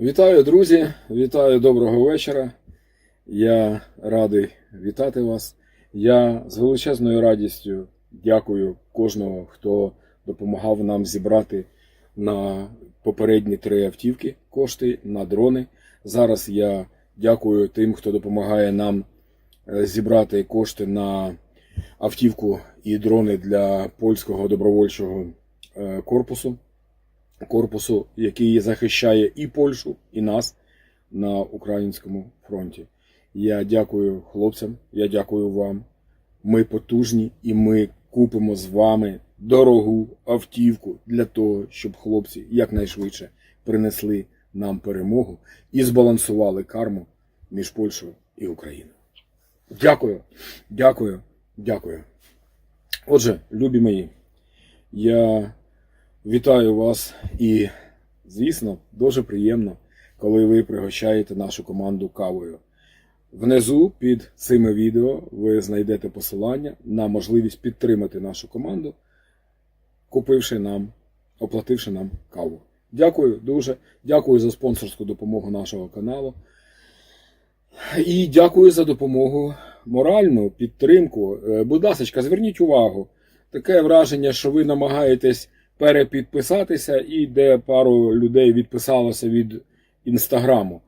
Вітаю, друзі! Вітаю доброго вечора. Я радий вітати вас. Я з величезною радістю дякую кожного, хто допомагав нам зібрати на попередні три автівки кошти на дрони. Зараз я дякую тим, хто допомагає нам е, зібрати кошти на автівку і дрони для польського добровольчого е, корпусу корпусу, який захищає і Польщу, і нас на українському фронті. Я дякую хлопцям, я дякую вам. Ми потужні і ми купимо з вами дорогу автівку для того, щоб хлопці якнайшвидше принесли нам перемогу і збалансували карму між Польщею і Україною. Дякую, дякую, дякую. Отже, любі мої, я Вітаю вас і, звісно, дуже приємно, коли ви пригощаєте нашу команду кавою. Внизу під цими відео ви знайдете посилання на можливість підтримати нашу команду, купивши нам, оплативши нам каву. Дякую дуже. Дякую за спонсорську допомогу нашого каналу. І дякую за допомогу моральну підтримку. Е, Будь ласка, зверніть увагу. Таке враження, що ви намагаєтесь перепідписатися, і де пару людей відписалося від інстаграму.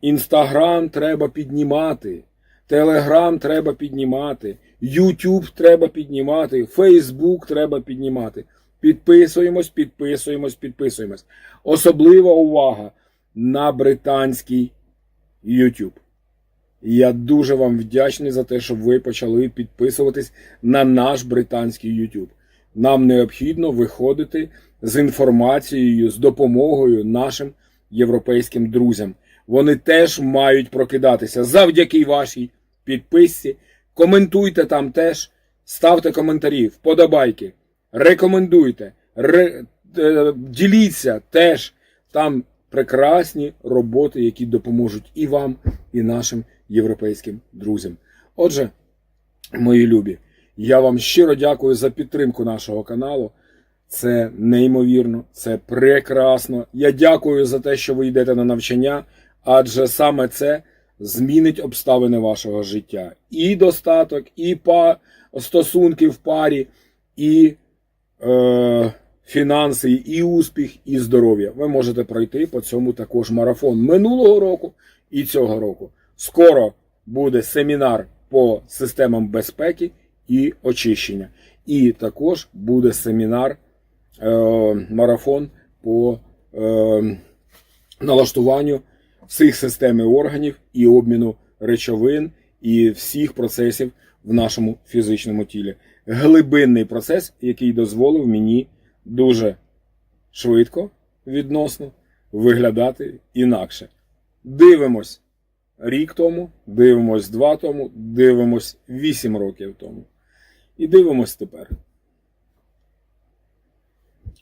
Інстаграм треба піднімати, Телеграм треба піднімати, Ютуб треба піднімати, Фейсбук треба піднімати. Підписуємось, підписуємось, підписуємось. Особлива увага на британський YouTube. Я дуже вам вдячний за те, що ви почали підписуватись на наш британський YouTube. Нам необхідно виходити з інформацією, з допомогою нашим європейським друзям. Вони теж мають прокидатися завдяки вашій підписці. Коментуйте там теж, ставте коментарі, вподобайки, рекомендуйте, ре, е, діліться теж там прекрасні роботи, які допоможуть і вам, і нашим європейським друзям. Отже, мої любі. Я вам щиро дякую за підтримку нашого каналу. Це неймовірно, це прекрасно. Я дякую за те, що ви йдете на навчання, адже саме це змінить обставини вашого життя. І достаток, і стосунки в парі, і е... фінанси, і успіх, і здоров'я. Ви можете пройти по цьому також марафон минулого року і цього року. Скоро буде семінар по системам безпеки і очищення. І також буде семінар, е, марафон по е, налаштуванню всіх систем органів і обміну речовин і всіх процесів в нашому фізичному тілі. Глибинний процес, який дозволив мені дуже швидко відносно виглядати інакше. Дивимось рік тому, дивимось два тому, дивимось вісім років тому. І дивимось тепер.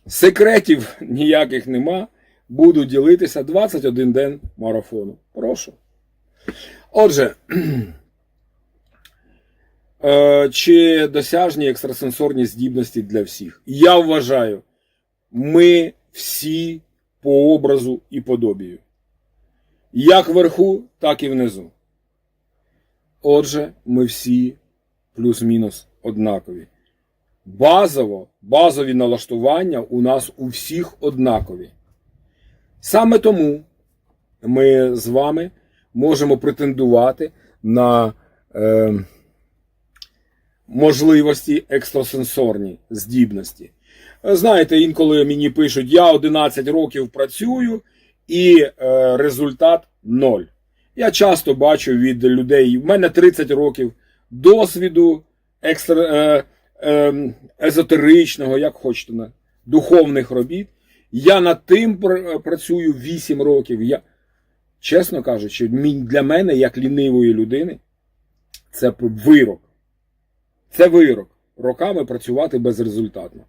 Секретів ніяких нема. Буду ділитися 21 день марафону. Прошу. Отже, е, чи досяжні екстрасенсорні здібності для всіх? Я вважаю, ми всі по образу і подобію. Як вверху, так і внизу. Отже, ми всі плюс-мінус однакові. Базово, базові налаштування у нас у всіх однакові. Саме тому ми з вами можемо претендувати на е, можливості екстрасенсорні здібності. Знаєте, інколи мені пишуть, я 11 років працюю і е, результат ноль. Я часто бачу від людей, в мене 30 років досвіду екстра, е, е, езотеричного, як хочете, на, духовних робіт. Я над тим працюю 8 років. Я, Чесно кажучи, для мене, як лінивої людини, це вирок. Це вирок. Роками працювати безрезультатно.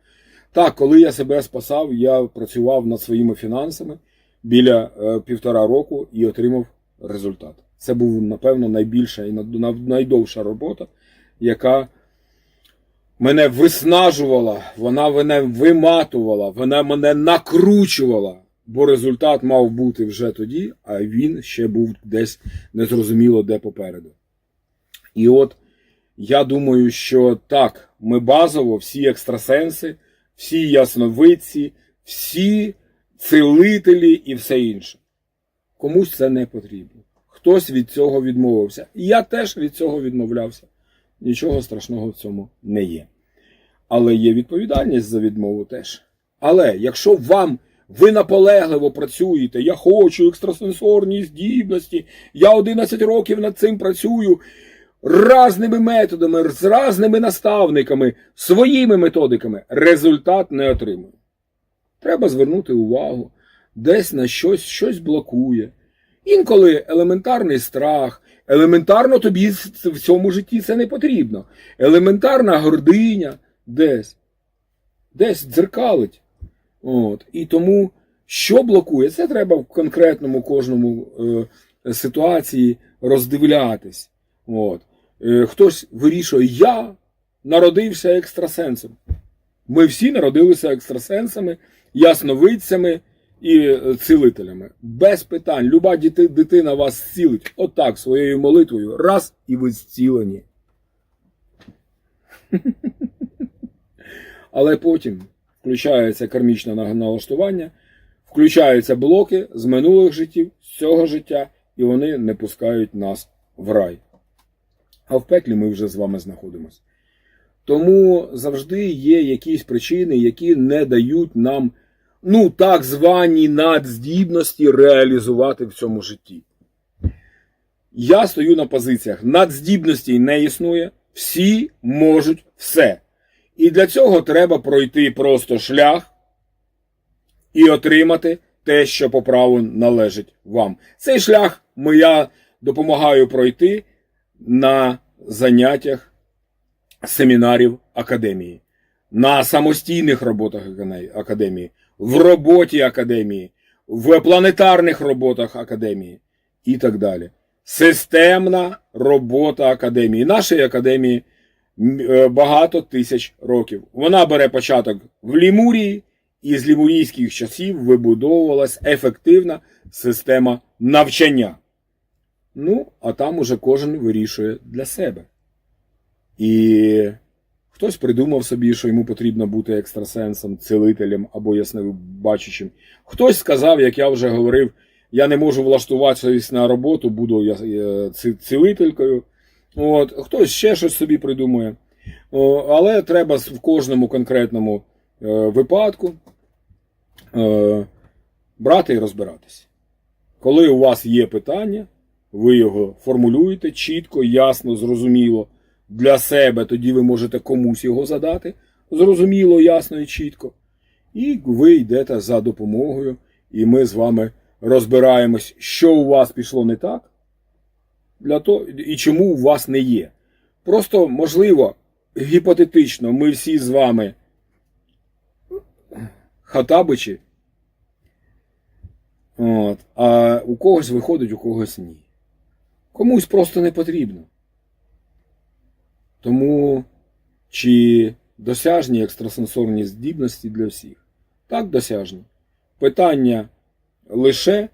Так, коли я себе спасав, я працював над своїми фінансами біля е, півтора року і отримав результат. Це був, напевно, найбільша і найдовша робота, яка мене виснажувала, вона мене виматувала, вона мене накручувала. бо результат мав бути вже тоді, а він ще був десь незрозуміло де попереду. І от я думаю, що так, ми базово, всі екстрасенси, всі ясновидці, всі цілителі і все інше. Комусь це не потрібно. Хтось від цього відмовився. І я теж від цього відмовлявся. Нічого страшного в цьому не є. Але є відповідальність за відмову теж. Але якщо вам ви наполегливо працюєте, я хочу екстрасенсорні здібності, я 11 років над цим працюю разними методами, з разними наставниками, своїми методиками, результат не отримую. Треба звернути увагу, десь на щось, щось блокує. Інколи елементарний страх, елементарно тобі в цьому житті це не потрібно. Елементарна гординя десь, десь дзеркалить. От. І тому, що блокує, це треба в конкретному кожному е, ситуації роздивлятись. От. Е, хтось вирішує, я народився екстрасенсом. Ми всі народилися екстрасенсами, ясновидцями і е, цілителями. Без питань. Люба дитина вас зцілить. Отак, своєю молитвою. Раз і ви зцілені. Але потім включається кармічне налаштування, включаються блоки з минулих життів, з цього життя, і вони не пускають нас в рай. А в пеклі ми вже з вами знаходимося. Тому завжди є якісь причини, які не дають нам ну, так звані надздібності реалізувати в цьому житті. Я стою на позиціях. Надздібностей не існує, всі можуть все. І для цього треба пройти просто шлях і отримати те, що по праву належить вам. Цей шлях я допомагаю пройти на заняттях семінарів академії, на самостійних роботах академії, в роботі академії, в планетарних роботах академії і так далі. Системна робота академії. Нашої академії е, багато тисяч років. Вона бере початок в Лімурії, і з лімурійських часів вибудовувалась ефективна система навчання. Ну, а там уже кожен вирішує для себе. І хтось придумав собі, що йому потрібно бути екстрасенсом, цілителем або яснобачучим. Хтось сказав, як я вже говорив, я не можу влаштуватися на роботу, буду я е, цілителькою. От, хтось ще щось собі придумує. Але треба в кожному конкретному е, випадку е, брати і розбиратись. Коли у вас є питання, ви його формулюєте чітко, ясно, зрозуміло для себе, тоді ви можете комусь його задати, зрозуміло, ясно і чітко. І ви йдете за допомогою, і ми з вами розбираємось, що у вас пішло не так, для того, і чому у вас не є. Просто, можливо, гіпотетично, ми всі з вами хатабичі, от, а у когось виходить, у когось ні. Комусь просто не потрібно. Тому чи досяжні екстрасенсорні здібності для всіх? Так, досяжні. Питання лише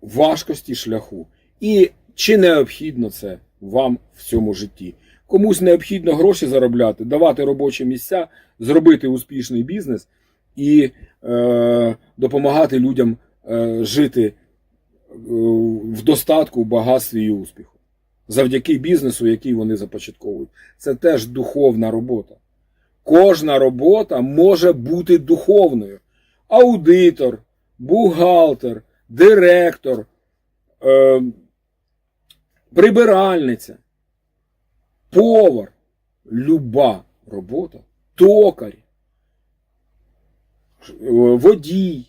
важкості шляху. І чи необхідно це вам в цьому житті? Комусь необхідно гроші заробляти, давати робочі місця, зробити успішний бізнес і е, допомагати людям е, жити е, в достатку, багатстві і успіху. Завдяки бізнесу, який вони започатковують. Це теж духовна робота. Кожна робота може бути духовною. Аудитор, бухгалтер, директор, е, прибиральниця, повар, люба робота, токар, е, водій,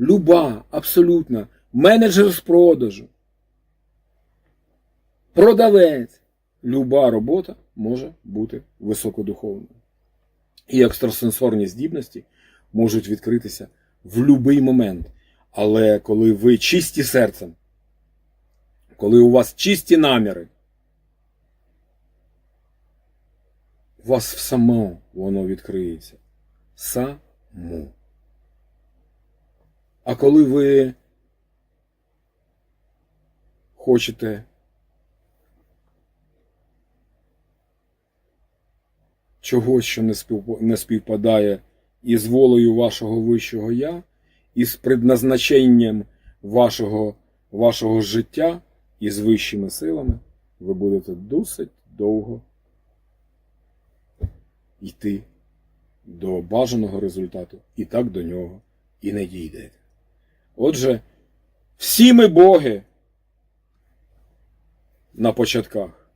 люба, абсолютно, менеджер з продажу, продавець. Люба робота може бути високодуховною. І екстрасенсорні здібності можуть відкритися в будь-який момент. Але коли ви чисті серцем, коли у вас чисті наміри, у вас само воно відкриється. Само. А коли ви хочете чогось, що не співпадає із волею вашого вищого я, із предназначенням вашого, вашого життя і з вищими силами, ви будете досить довго йти до бажаного результату і так до нього і не дійдете. Отже, всі ми боги на початках,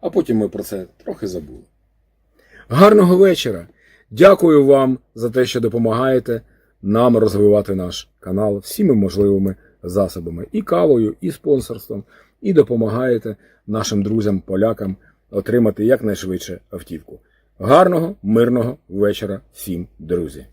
а потім ми про це трохи забули. Гарного вечора! Дякую вам за те, що допомагаєте нам розвивати наш канал всіми можливими засобами і кавою, і спонсорством, і допомагаєте нашим друзям-полякам отримати якнайшвидше автівку. Гарного, мирного вечора всім, друзі!